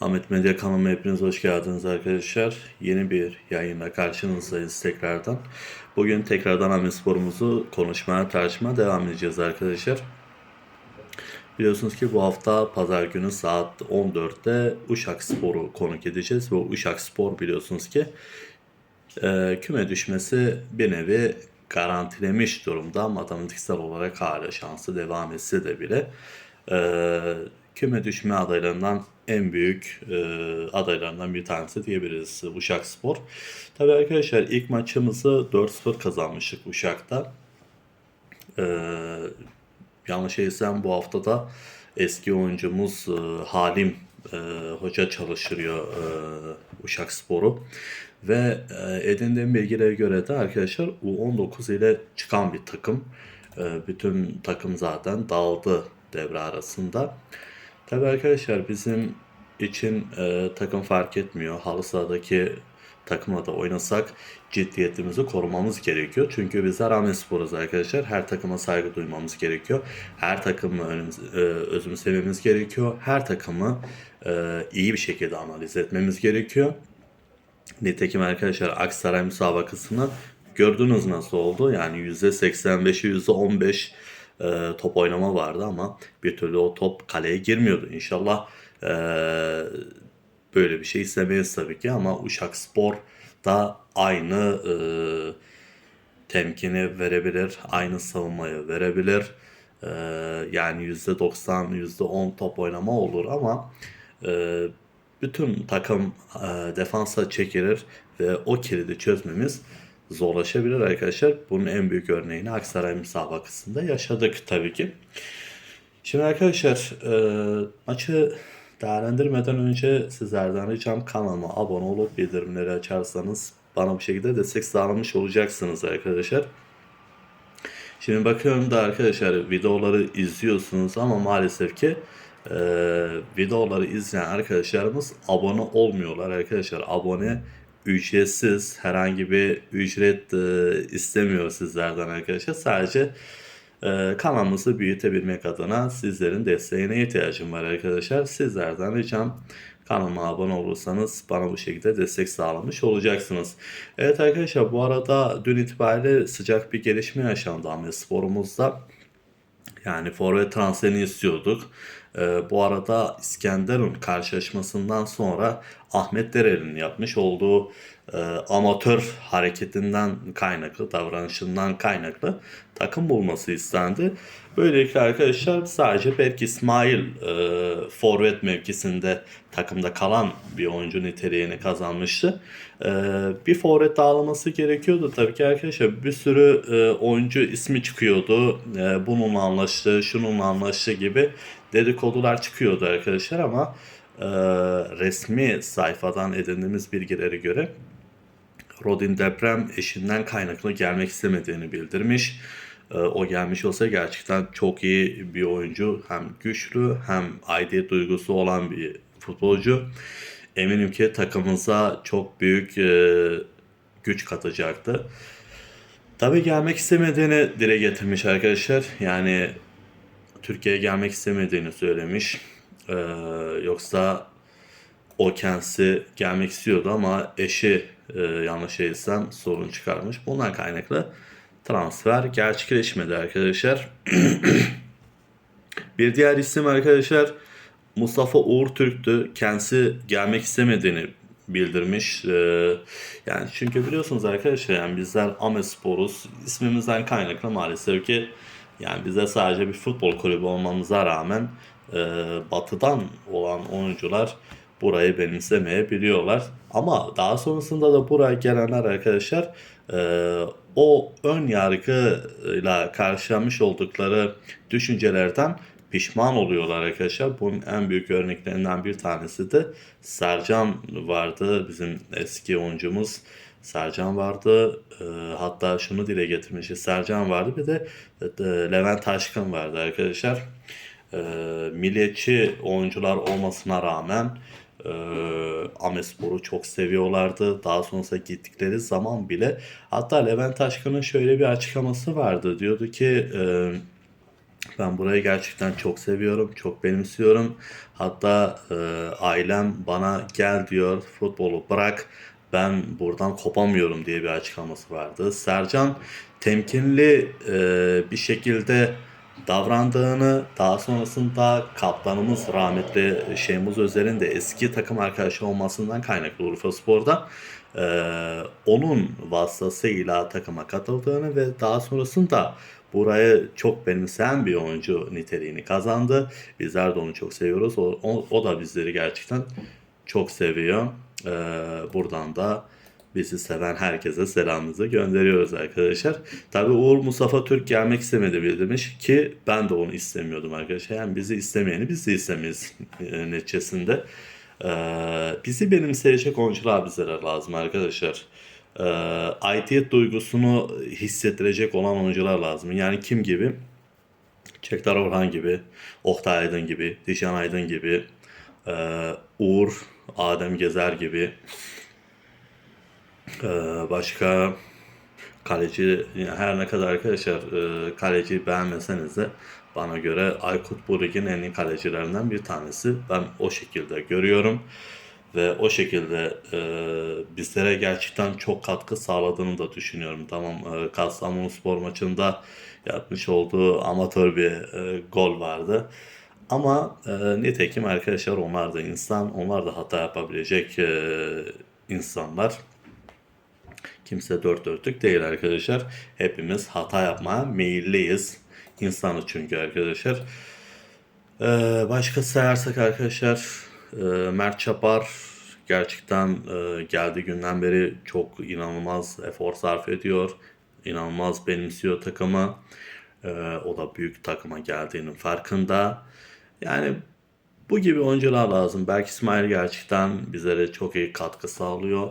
Ahmet Medya kanalıma hepiniz hoş geldiniz arkadaşlar. Yeni bir yayınla karşınızdayız tekrardan. Bugün tekrardan Ahmet Spor'umuzu konuşmaya, tartışmaya devam edeceğiz arkadaşlar. Biliyorsunuz ki bu hafta pazar günü saat 14'te Uşak Spor'u konuk edeceğiz. Ve Uşak Spor biliyorsunuz ki e, küme düşmesi bir nevi garantilemiş durumda. Matematiksel olarak hala şansı devam etse de bile e, küme düşme adaylarından en büyük e, adaylarından bir tanesi diyebiliriz Uşak Spor. Tabii arkadaşlar ilk maçımızı 4-0 kazanmıştık Uşak'ta. E, yanlış değilsem bu hafta da eski oyuncumuz e, Halim e, hoca çalıştırıyor e, Uşak Spor'u. Ve e, edindiğim bilgilere göre de arkadaşlar U19 ile çıkan bir takım. E, bütün takım zaten dağıldı devre arasında. Tabii arkadaşlar bizim için e, takım fark etmiyor. Halı sahadaki takımla da oynasak ciddiyetimizi korumamız gerekiyor. Çünkü bizler Ahmetspor'uz arkadaşlar. Her takıma saygı duymamız gerekiyor. Her takımı önümüz, e, özümsememiz gerekiyor. Her takımı e, iyi bir şekilde analiz etmemiz gerekiyor. Nitekim arkadaşlar Aksaray müsabakasını gördünüz nasıl oldu. Yani %85'i %15 e, top oynama vardı ama bir türlü o top kaleye girmiyordu. İnşallah e, böyle bir şey istemeyiz tabii ki ama Uşak Spor da aynı e, temkini verebilir, aynı savunmayı verebilir. E, yani %90, %10 top oynama olur ama e, bütün takım e, defansa çekilir ve o kilidi çözmemiz zorlaşabilir arkadaşlar. Bunun en büyük örneğini Aksaray müsabakasında yaşadık tabii ki. Şimdi arkadaşlar e, maçı değerlendirmeden önce sizlerden ricam kanalıma abone olup bildirimleri açarsanız bana bu şekilde destek sağlamış olacaksınız arkadaşlar. Şimdi bakıyorum da arkadaşlar videoları izliyorsunuz ama maalesef ki e, videoları izleyen arkadaşlarımız abone olmuyorlar arkadaşlar. Abone ücretsiz herhangi bir ücret e, istemiyor sizlerden arkadaşlar. Sadece e, kanalımızı büyütebilmek adına sizlerin desteğine ihtiyacım var arkadaşlar. Sizlerden ricam kanalıma abone olursanız bana bu şekilde destek sağlamış olacaksınız. Evet arkadaşlar bu arada dün itibariyle sıcak bir gelişme yaşandı Ahmet Spor'umuzda. Yani forvet transferini istiyorduk. Ee, bu arada İskenderun karşılaşmasından sonra Ahmet Derel'in yapmış olduğu e, amatör hareketinden kaynaklı, davranışından kaynaklı takım bulması istendi. Böylelikle arkadaşlar sadece belki İsmail e, forvet mevkisinde takımda kalan bir oyuncu niteliğini kazanmıştı. E, bir forvet dağılması gerekiyordu tabii ki arkadaşlar. Bir sürü e, oyuncu ismi çıkıyordu. E, bununla anlaştı, şununla anlaştı gibi dedikodular çıkıyordu arkadaşlar ama e, resmi sayfadan edindiğimiz bilgilere göre Rodin Deprem eşinden kaynaklı gelmek istemediğini bildirmiş. E, o gelmiş olsa gerçekten çok iyi bir oyuncu. Hem güçlü hem aidiyet duygusu olan bir futbolcu. Eminim ki takımımıza çok büyük e, güç katacaktı. Tabii gelmek istemediğini dile getirmiş arkadaşlar. Yani Türkiye'ye gelmek istemediğini söylemiş. Ee, yoksa o kendisi gelmek istiyordu ama eşi e, yanlış değilsem sorun çıkarmış. Bundan kaynaklı transfer gerçekleşmedi arkadaşlar. bir diğer isim arkadaşlar Mustafa Uğur Türk'tü. Kendisi gelmek istemediğini bildirmiş. Ee, yani çünkü biliyorsunuz arkadaşlar yani bizler Amespor'uz. İsmimizden kaynaklı maalesef ki yani bize sadece bir futbol kulübü olmamıza rağmen e, batıdan olan oyuncular burayı benimsemeyebiliyorlar. Ama daha sonrasında da buraya gelenler arkadaşlar e, o ön yargıyla karşılamış oldukları düşüncelerden pişman oluyorlar arkadaşlar. Bunun en büyük örneklerinden bir tanesi de Sercan vardı. Bizim eski oyuncumuz Sercan vardı. E, hatta şunu dile getirmişiz. Sercan vardı bir de e, Levent Taşkın vardı arkadaşlar. E, milliyetçi oyuncular olmasına rağmen e, Amespor'u çok seviyorlardı. Daha sonrasında gittikleri zaman bile hatta Levent Taşkın'ın şöyle bir açıklaması vardı. Diyordu ki e, Ben burayı gerçekten çok seviyorum, çok benimsiyorum. Hatta e, ailem bana gel diyor, futbolu bırak, ben buradan kopamıyorum diye bir açıklaması vardı. Sercan temkinli e, bir şekilde davrandığını, daha sonrasında kaptanımız rahmetli Şeymuz Özer'in de eski takım arkadaşı olmasından kaynaklı Urfaspor'da e, onun vasıtasıyla takıma katıldığını ve daha sonrasında burayı çok benimseyen bir oyuncu niteliğini kazandı. Bizler de onu çok seviyoruz. O, o, o da bizleri gerçekten çok seviyor. Ee, buradan da bizi seven herkese selamımızı gönderiyoruz arkadaşlar. Tabi Uğur Mustafa Türk gelmek istemedi bile demiş ki ben de onu istemiyordum arkadaşlar. Yani bizi istemeyeni biz de istemeyiz neticesinde. Ee, bizi benimseyecek oyuncular bizlere lazım arkadaşlar. Ee, aidiyet duygusunu hissettirecek olan oyuncular lazım. Yani kim gibi? Çektar Orhan gibi, Oktay Aydın gibi, Dişan Aydın gibi, e, Uğur, Adem Gezer gibi, e, başka kaleci her ne kadar arkadaşlar e, kaleci beğenmeseniz de bana göre Aykut bu en iyi kalecilerinden bir tanesi. Ben o şekilde görüyorum ve o şekilde e, bizlere gerçekten çok katkı sağladığını da düşünüyorum. Tamam e, Kastamonuspor maçında yapmış olduğu amatör bir e, gol vardı. Ama e, nitekim arkadaşlar onlar da insan, onlar da hata yapabilecek e, insanlar. Kimse dört dörtlük değil arkadaşlar. Hepimiz hata yapmaya meyilliyiz. İnsanız çünkü arkadaşlar. Ee, başka sayarsak arkadaşlar e, Mert Çapar gerçekten e, geldiği günden beri çok inanılmaz efor sarf ediyor. İnanılmaz benimsiyor takımı. E, o da büyük takıma geldiğinin farkında. Yani bu gibi oyuncular lazım. Belki İsmail gerçekten bizlere çok iyi katkı sağlıyor.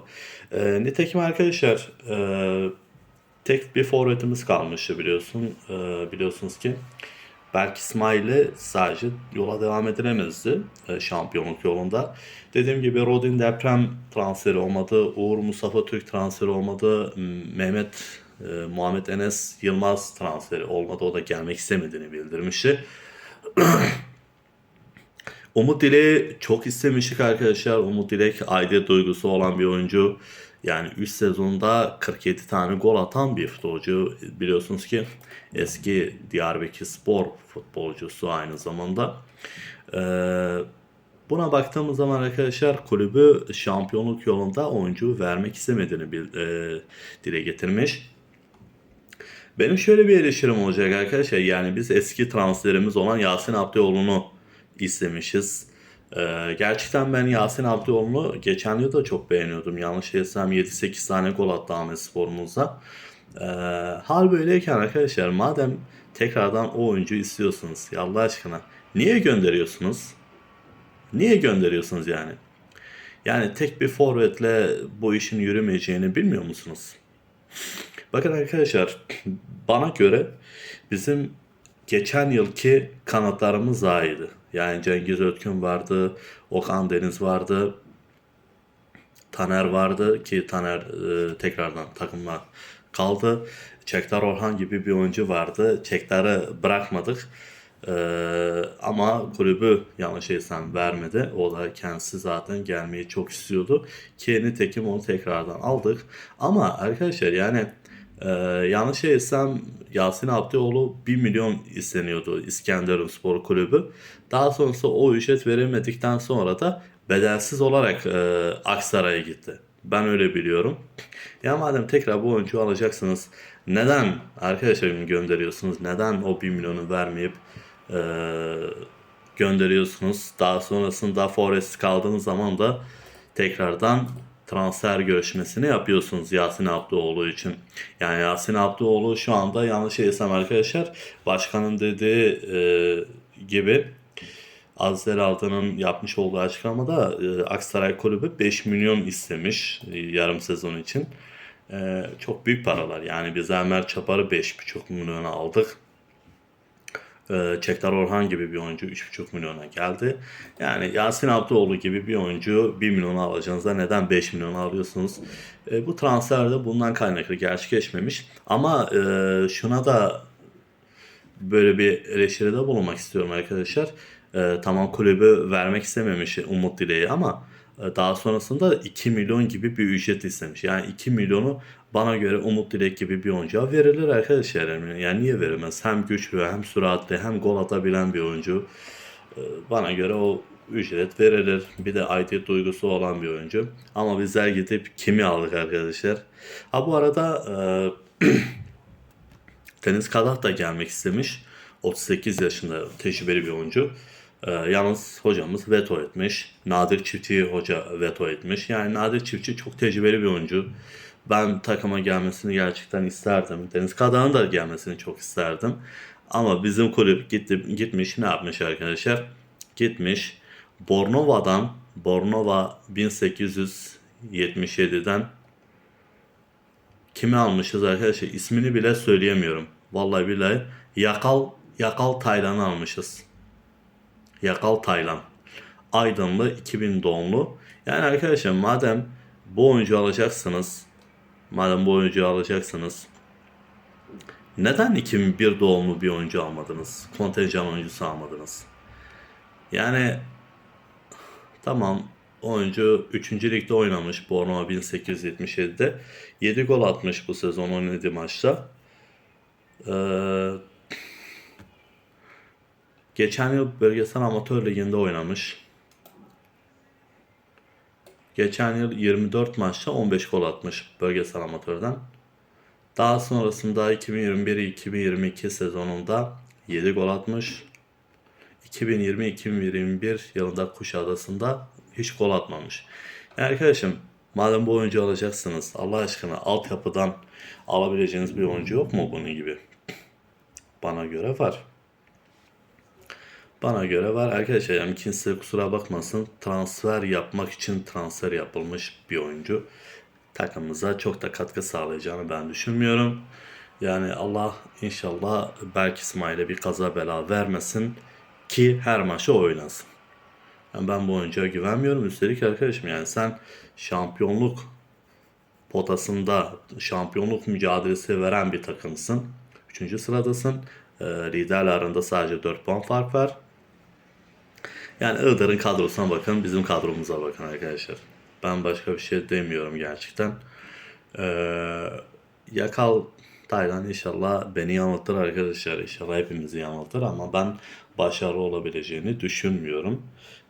E, nitekim arkadaşlar e, tek bir forvetimiz kalmıştı biliyorsun. E, biliyorsunuz ki Berk İsmail'e sadece yola devam edilemezdi e, şampiyonluk yolunda. Dediğim gibi Rodin deprem transferi olmadı. Uğur Mustafa Türk transferi olmadı. Mehmet e, Muhammed Enes Yılmaz transferi olmadı. O da gelmek istemediğini bildirmişti. Umut Dilek'i çok istemiştik arkadaşlar. Umut Dilek aidiyet duygusu olan bir oyuncu. Yani 3 sezonda 47 tane gol atan bir futbolcu. Biliyorsunuz ki eski Diyarbakır Spor futbolcusu aynı zamanda. Ee, buna baktığımız zaman arkadaşlar kulübü şampiyonluk yolunda oyuncu vermek istemediğini bil, e, dile getirmiş. Benim şöyle bir eleştirim olacak arkadaşlar. Yani biz eski transferimiz olan Yasin Abdioğlu'nu istemişiz. Ee, gerçekten ben Yasin Abdioğlu'nu geçen yıl da çok beğeniyordum. Yanlış değilsem 7-8 tane gol attı Ahmet Spor'umuzda. Ee, hal böyleyken arkadaşlar madem tekrardan o oyuncu istiyorsunuz ya Allah aşkına niye gönderiyorsunuz? Niye gönderiyorsunuz yani? Yani tek bir forvetle bu işin yürümeyeceğini bilmiyor musunuz? Bakın arkadaşlar bana göre bizim geçen yılki kanatlarımız daha iyiydi. Yani Cengiz Ötkün vardı, Okan Deniz vardı, Taner vardı ki Taner e, tekrardan takımla kaldı. Çektar Orhan gibi bir oyuncu vardı. Çektar'ı bırakmadık. Ee, ama kulübü yanlış değilsem vermedi. O da kendisi zaten gelmeyi çok istiyordu. Ki nitekim onu tekrardan aldık. Ama arkadaşlar yani ee, yanlış değilsem Yasin Abdioğlu 1 milyon isteniyordu İskenderun Spor Kulübü. Daha sonrasında o ücret veremedikten sonra da bedelsiz olarak e, Aksaray'a gitti. Ben öyle biliyorum. Ya madem tekrar bu oyuncuyu alacaksınız neden arkadaşlarım gönderiyorsunuz? Neden o 1 milyonu vermeyip e, gönderiyorsunuz? Daha sonrasında Forest kaldığınız zaman da tekrardan transfer görüşmesini yapıyorsunuz Yasin Abdoğlu için. Yani Yasin Abdoğlu şu anda yanlış değilsem arkadaşlar başkanın dediği e, gibi Azer Altan'ın yapmış olduğu açıklamada e, Aksaray Kulübü 5 milyon istemiş e, yarım sezon için. E, çok büyük paralar. Yani biz Ömer Çapar'ı 5,5 milyona aldık. E, Çektar Orhan gibi bir oyuncu 3,5 milyona geldi. Yani Yasin Abdoğlu gibi bir oyuncu 1 milyona alacağınızda neden 5 milyona alıyorsunuz? E, bu transfer de bundan kaynaklı gerçekleşmemiş. Ama e, şuna da böyle bir eleştiride bulunmak istiyorum arkadaşlar. Ee, tamam kulübü vermek istememiş Umut Dileği ama daha sonrasında 2 milyon gibi bir ücret istemiş. Yani 2 milyonu bana göre Umut Dilek gibi bir oyuncuya verilir arkadaşlar. Yani niye verilmez? Hem güçlü hem süratli hem gol atabilen bir oyuncu. Ee, Bana göre o ücret verilir. Bir de aidiyet duygusu olan bir oyuncu. Ama bizler gidip kimi aldık arkadaşlar? Ha bu arada e, Deniz Kadah da gelmek istemiş. 38 yaşında tecrübeli bir oyuncu. Ee, yalnız hocamız veto etmiş. Nadir Çiftçi hoca veto etmiş. Yani Nadir Çiftçi çok tecrübeli bir oyuncu. Ben takıma gelmesini gerçekten isterdim. Deniz Kadah'ın da gelmesini çok isterdim. Ama bizim kulüp gitti, gitmiş ne yapmış arkadaşlar? Gitmiş Bornova'dan Bornova 1877'den kimi almışız arkadaşlar? İsmini bile söyleyemiyorum. Vallahi billahi Yakal Yakal Taylan'ı almışız. Yakal Taylan. Aydınlı 2000 doğumlu. Yani arkadaşlar madem bu oyuncu alacaksınız madem bu oyuncuyu alacaksınız neden 2001 doğumlu bir oyuncu almadınız? Kontenjan oyuncusu almadınız. Yani tamam oyuncu 3. ligde oynamış Bornova 1877'de. 7 gol atmış bu sezon 17 maçta. Ee, geçen yıl bölgesel amatör liginde oynamış. Geçen yıl 24 maçta 15 gol atmış bölgesel amatörden. Daha sonrasında 2021-2022 sezonunda 7 gol atmış. 2020-2021 yılında Kuşadası'nda hiç gol atmamış. Yani arkadaşım madem bu oyuncu alacaksınız Allah aşkına altyapıdan alabileceğiniz bir oyuncu yok mu bunun gibi? Bana göre var. Bana göre var arkadaşlar yani kimse kusura bakmasın transfer yapmak için transfer yapılmış bir oyuncu. Takımımıza çok da katkı sağlayacağını ben düşünmüyorum. Yani Allah inşallah Berk İsmail'e bir kaza bela vermesin ki her maçı oynasın. Yani ben bu oyuncuya güvenmiyorum. Üstelik arkadaşım yani sen şampiyonluk potasında şampiyonluk mücadelesi veren bir takımsın. Üçüncü sıradasın. Ee, liderle aranda sadece 4 puan fark var. Yani Iğdır'ın kadrosuna bakın, bizim kadromuza bakın arkadaşlar. Ben başka bir şey demiyorum gerçekten. Ee, Yakal Taylan inşallah beni yanıltır arkadaşlar. İnşallah hepimizi yanıltır ama ben başarılı olabileceğini düşünmüyorum.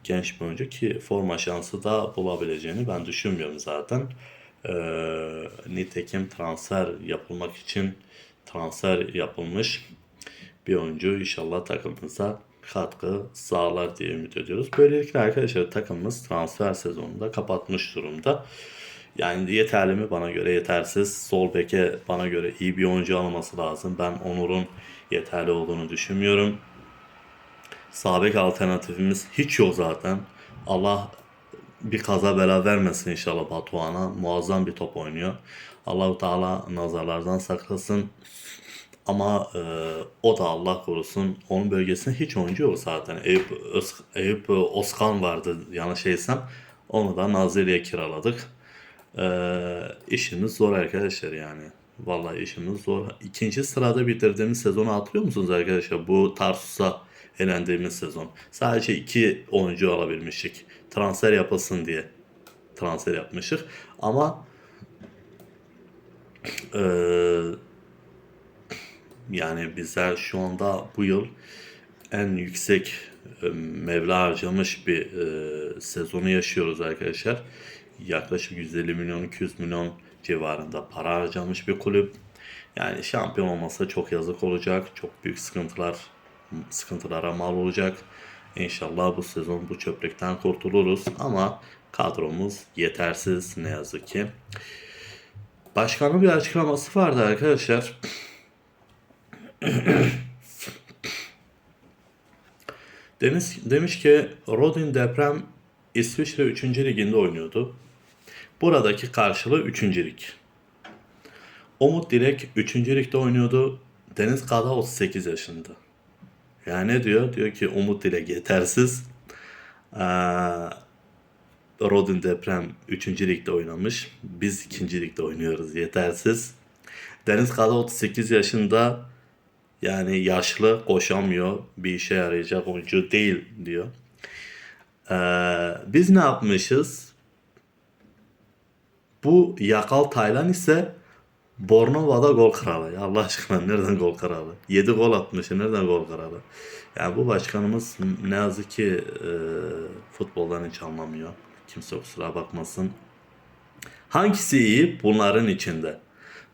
Genç bir oyuncu ki forma şansı da bulabileceğini ben düşünmüyorum zaten. Ee, nitekim transfer yapılmak için transfer yapılmış bir oyuncu inşallah takımımıza katkı sağlar diye ümit ediyoruz. Böylelikle arkadaşlar takımımız transfer sezonunda kapatmış durumda. Yani yeterli mi? Bana göre yetersiz. Sol beke bana göre iyi bir oyuncu alması lazım. Ben Onur'un yeterli olduğunu düşünmüyorum. Sağ alternatifimiz hiç yok zaten. Allah bir kaza bela vermesin inşallah Batuhan'a. Muazzam bir top oynuyor. Allahu Teala nazarlardan saklasın. Ama e, o da Allah korusun onun bölgesinde hiç oyuncu yok zaten. Eyüp, Öz, Eyüp Oskan vardı yanlış şeysem. Onu da Nazilli'ye kiraladık. E, işimiz zor arkadaşlar yani. Vallahi işimiz zor. İkinci sırada bitirdiğimiz sezonu hatırlıyor musunuz arkadaşlar? Bu Tarsus'a elendiğimiz sezon. Sadece iki oyuncu alabilmiştik. Transfer yapılsın diye transfer yapmıştık. Ama eee yani bizler şu anda bu yıl en yüksek e, mevla harcamış bir e, sezonu yaşıyoruz arkadaşlar. Yaklaşık 150 milyon 200 milyon civarında para harcamış bir kulüp. Yani şampiyon olmasa çok yazık olacak. Çok büyük sıkıntılar sıkıntılara mal olacak. İnşallah bu sezon bu çöplükten kurtuluruz ama kadromuz yetersiz ne yazık ki. Başkanın bir açıklaması vardı arkadaşlar. Demiş, demiş ki Rodin deprem İsviçre 3. liginde oynuyordu. Buradaki karşılığı 3. lig. Umut Dilek 3. ligde oynuyordu. Deniz Kada 38 yaşında. Yani diyor? Diyor ki Umut Dilek yetersiz. Ee, Rodin deprem 3. ligde oynamış. Biz 2. ligde oynuyoruz yetersiz. Deniz Kada 38 yaşında Yani yaşlı koşamıyor bir işe yarayacak oyuncu değil diyor. Ee, biz ne yapmışız? Bu Yakal Taylan ise Bornova'da gol kralı. Ya Allah aşkına nereden gol kralı? 7 gol atmış. Nereden gol kralı? Yani bu başkanımız ne yazık ki e, futboldan hiç anlamıyor. Kimse kusura bakmasın. Hangisi iyi? Bunların içinde.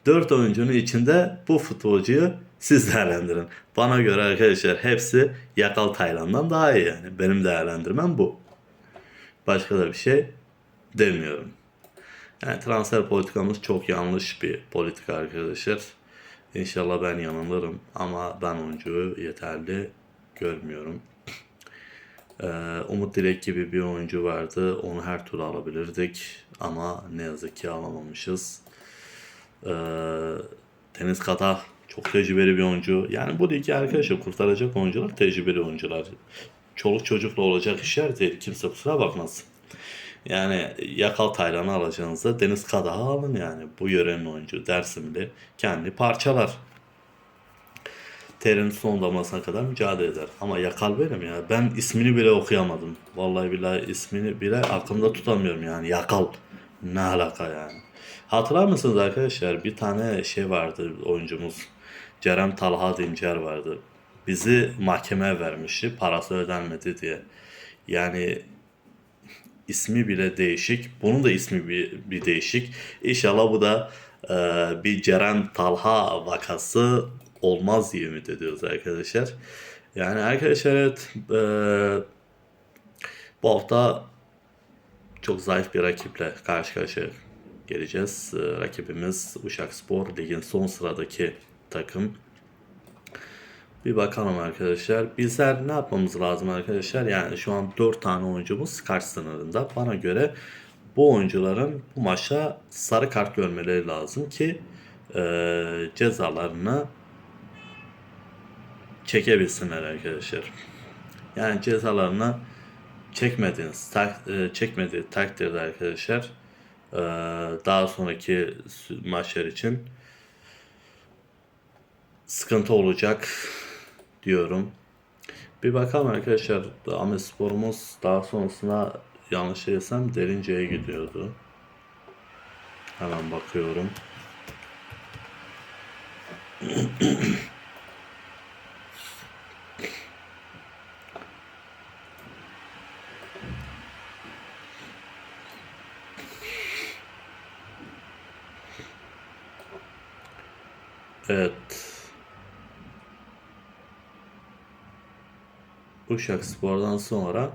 4 oyuncunun içinde bu futbolcuyu siz değerlendirin. Bana göre arkadaşlar hepsi Yakal Taylan'dan daha iyi yani. Benim değerlendirmem bu. Başka da bir şey demiyorum. Yani transfer politikamız çok yanlış bir politika arkadaşlar. İnşallah ben yanılırım ama ben oyuncuyu yeterli görmüyorum. Ee, Umut Dilek gibi bir oyuncu vardı. Onu her türlü alabilirdik ama ne yazık ki alamamışız. Ee, Deniz Kadah çok tecrübeli bir oyuncu. Yani bu ligi arkadaşlar kurtaracak oyuncular tecrübeli oyuncular. Çoluk çocukla olacak işler değil. Kimse kusura bakmasın. Yani Yakal Taylan'ı alacağınızda Deniz Kadah'ı alın yani. Bu yörenin oyuncu Dersimli kendi parçalar. Terin son damlasına kadar mücadele eder. Ama Yakal benim ya. Ben ismini bile okuyamadım. Vallahi billahi ismini bile aklımda tutamıyorum yani. Yakal. Ne alaka yani. Hatırlar mısınız arkadaşlar? Bir tane şey vardı oyuncumuz. Cerem Talha Dincer vardı. Bizi mahkemeye vermişti. Parası ödenmedi diye. Yani ismi bile değişik. Bunun da ismi bir, bir değişik. İnşallah bu da e, bir Ceren Talha vakası olmaz diye ümit ediyoruz arkadaşlar. Yani arkadaşlar evet e, bu hafta çok zayıf bir rakiple karşı karşıya geleceğiz. E, rakibimiz Uşakspor ligin son sıradaki takım. Bir bakalım arkadaşlar. Bizler ne yapmamız lazım arkadaşlar? Yani şu an 4 tane oyuncumuz kart sınırında. Bana göre bu oyuncuların bu maçta sarı kart görmeleri lazım ki e, cezalarını çekebilsinler arkadaşlar. Yani cezalarını çekmediğiniz tak, e, çekmediği takdirde arkadaşlar e, daha sonraki maçlar için sıkıntı olacak diyorum. Bir bakalım arkadaşlar. Ahmet Spor'umuz daha sonrasında yanlış değilsem Derince'ye gidiyordu. Hemen bakıyorum. Evet. Uşak Spor'dan sonra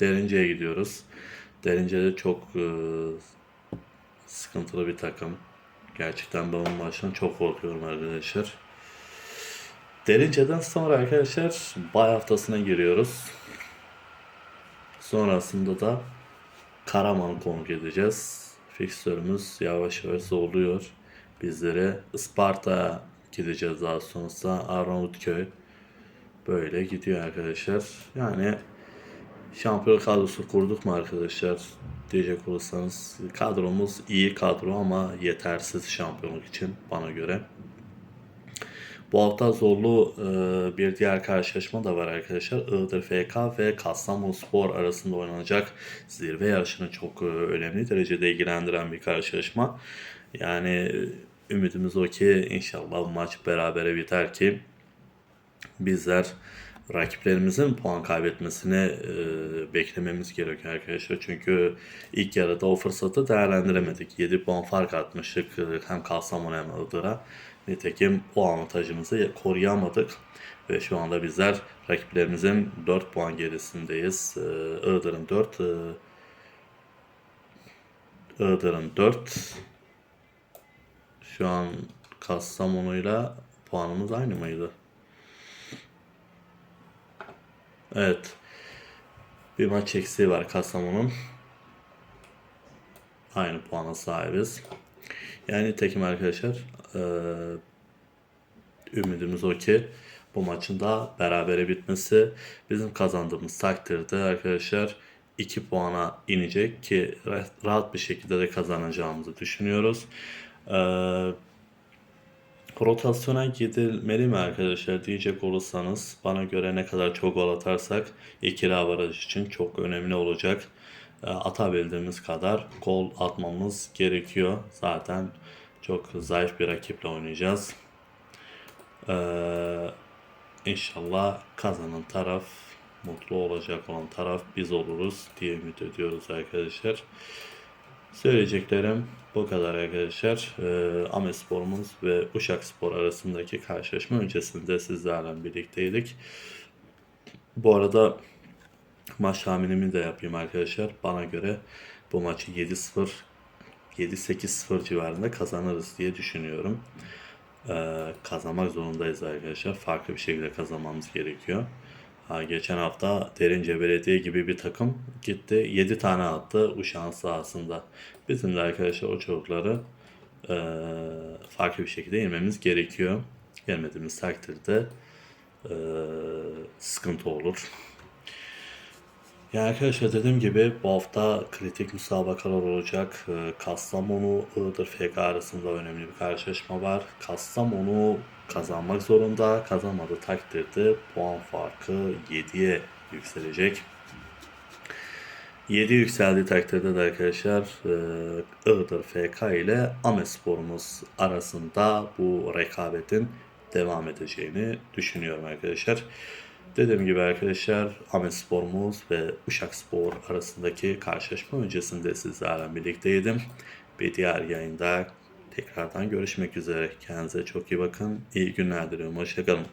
Derince'ye gidiyoruz. Derince'de çok e, sıkıntılı bir takım. Gerçekten ben bu maçtan çok korkuyorum arkadaşlar. Derince'den sonra arkadaşlar bay haftasına giriyoruz. Sonrasında da Karaman'ı konuk edeceğiz. Fiksörümüz yavaş yavaş oluyor. Bizlere Isparta'ya gideceğiz daha sonrasında Arnavutköy. Böyle gidiyor arkadaşlar. Yani şampiyon kadrosu kurduk mu arkadaşlar diyecek olursanız kadromuz iyi kadro ama yetersiz şampiyonluk için bana göre. Bu hafta zorlu e, bir diğer karşılaşma da var arkadaşlar. Iğdır FK ve Kastamonu Spor arasında oynanacak zirve yarışını çok e, önemli derecede ilgilendiren bir karşılaşma. Yani e, ümidimiz o ki inşallah maç berabere biter ki bizler rakiplerimizin puan kaybetmesini e, beklememiz gerekiyor arkadaşlar. Çünkü ilk yarıda o fırsatı değerlendiremedik. 7 puan fark atmıştık e, hem Kastamonu hem Iğdır'a. Nitekim o avantajımızı koruyamadık. Ve şu anda bizler rakiplerimizin 4 puan gerisindeyiz. E, Iğdır'ın 4, e, Iğdır'ın 4. Şu an Kastamonu'yla puanımız aynı mıydı? Evet. Bir maç eksiği var Kastamonu'nun. Aynı puana sahibiz. Yani tekim arkadaşlar ümidimiz o ki bu maçın da berabere bitmesi bizim kazandığımız takdirde arkadaşlar 2 puana inecek ki rahat bir şekilde de kazanacağımızı düşünüyoruz. Eee Rotasyona gidilmeli mi arkadaşlar diyecek olursanız bana göre ne kadar çok gol atarsak ikili avaraj için çok önemli olacak. E, Atabildiğimiz kadar gol atmamız gerekiyor. Zaten çok zayıf bir rakiple oynayacağız. Ee, inşallah kazanan taraf, mutlu olacak olan taraf biz oluruz diye ümit ediyoruz arkadaşlar. Söyleyeceklerim bu kadar arkadaşlar. Ee, Amespor'umuz ve Uşakspor arasındaki karşılaşma öncesinde sizlerle birlikteydik. Bu arada maç tahminimi de yapayım arkadaşlar. Bana göre bu maçı 7-0 7-8-0 civarında kazanırız diye düşünüyorum. Ee, kazanmak zorundayız arkadaşlar. Farklı bir şekilde kazanmamız gerekiyor. Ha, geçen hafta Derince Belediye gibi bir takım gitti 7 tane attı Uşak'ın sahasında. Bizim de arkadaşlar o çocukları e, farklı bir şekilde yenmemiz gerekiyor. Yenmediğimiz takdirde e, sıkıntı olur. Yani arkadaşlar dediğim gibi bu hafta kritik müsabakalar olacak. Ee, Kastamonu Iğdır FK arasında önemli bir karşılaşma var. Kastamonu kazanmak zorunda. Kazanmadığı takdirde puan farkı 7'ye yükselecek. 7 yükseldiği takdirde de arkadaşlar e, Iğdır FK ile Amespor'umuz arasında bu rekabetin devam edeceğini düşünüyorum arkadaşlar. Dediğim gibi arkadaşlar Amespor'umuz ve Uşakspor arasındaki karşılaşma öncesinde sizlerle birlikteydim. Bir diğer yayında tekrardan görüşmek üzere. Kendinize çok iyi bakın. İyi günler diliyorum. Hoşçakalın.